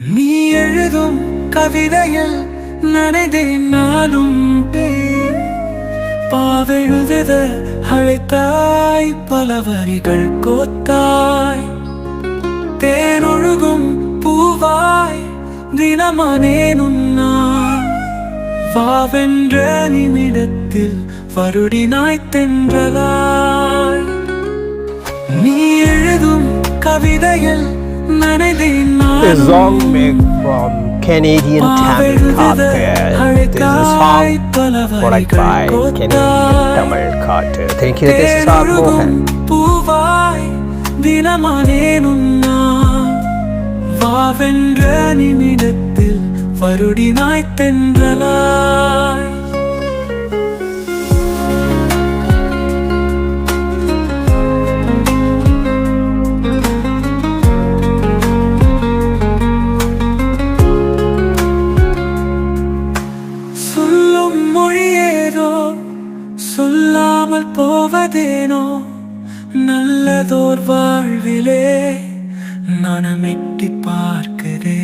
நீ எழுதும் கவிதையில் நனைதே நானும் பாவெழுத அழைத்தாய் பல வரிகள் கோத்தாய். தேனொழுகும் பூவாய் தினமனேனும் நான் வாவென்ற நிமிடத்தில் வருடினாய் தென்றலாய். நீ எழுதும் கவிதையில் நனைதேன் A song made from Canadian Tamil Carter. This is a song product by Canadian Tamil Carter. Thank you. This is our Mohan. வாவென்ற நிமிடத்தில் வருடினாய் தென்றலாய் சொல்லாமல் போவதேனோ நல்லதோர் வாழ்விலே நனமெட்டி பார்க்கிறே.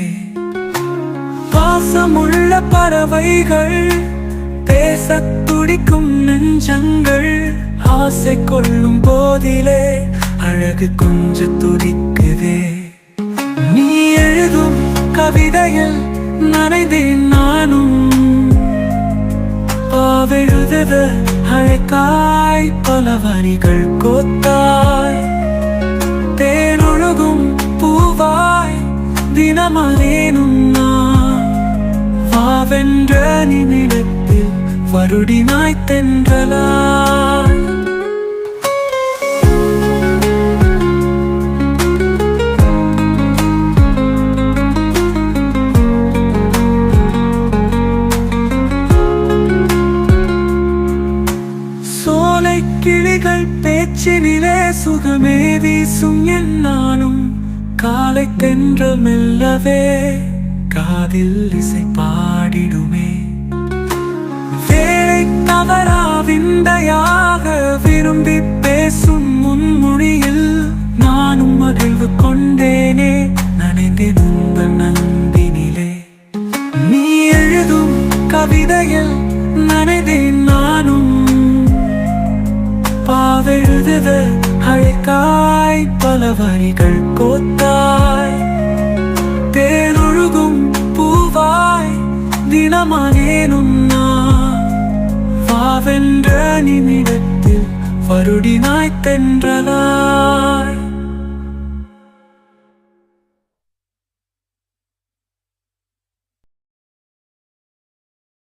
பாசமுள்ள பறவைகள் பேச துடிக்கும் நெஞ்சங்கள் ஆசை கொள்ளும் போதிலே அழகு கொஞ்சம் துடிக்குதே. நீ எழுதும் கவிதையில் நனைந்தேன் நானும். பாவெழுத அழைக்காய் பல வரிகள் கோத்தாய். தேனொழுகும் பூவாய் தினமலேனும் நான். வாவென்ற நிமிடத்தில் வருடினாய் தென்றலா. சோலை கிளிகள் பேச்சினிலே சுகமே வீசும் என் நானும் காலை தென்ற மெல்லவே காதில் இசை பாடிடுமே. வேலை தவறா விந்தையாக விரும்பி பேசும் முன்மொழியில் நானும் மகிழ்வு கொண்டேனே நனைந்தேன் உங்கள் நந்தினிலே. நீ எழுதும் கவிதையில் பாவெழுத அழைக்காய் பல வரிகள் கோத்தாய். தேனொழுகும் பூவாய் தினமானேனும் நான். வாவென்ற நிமிடத்தில் வருடினாய் தென்றலாய்.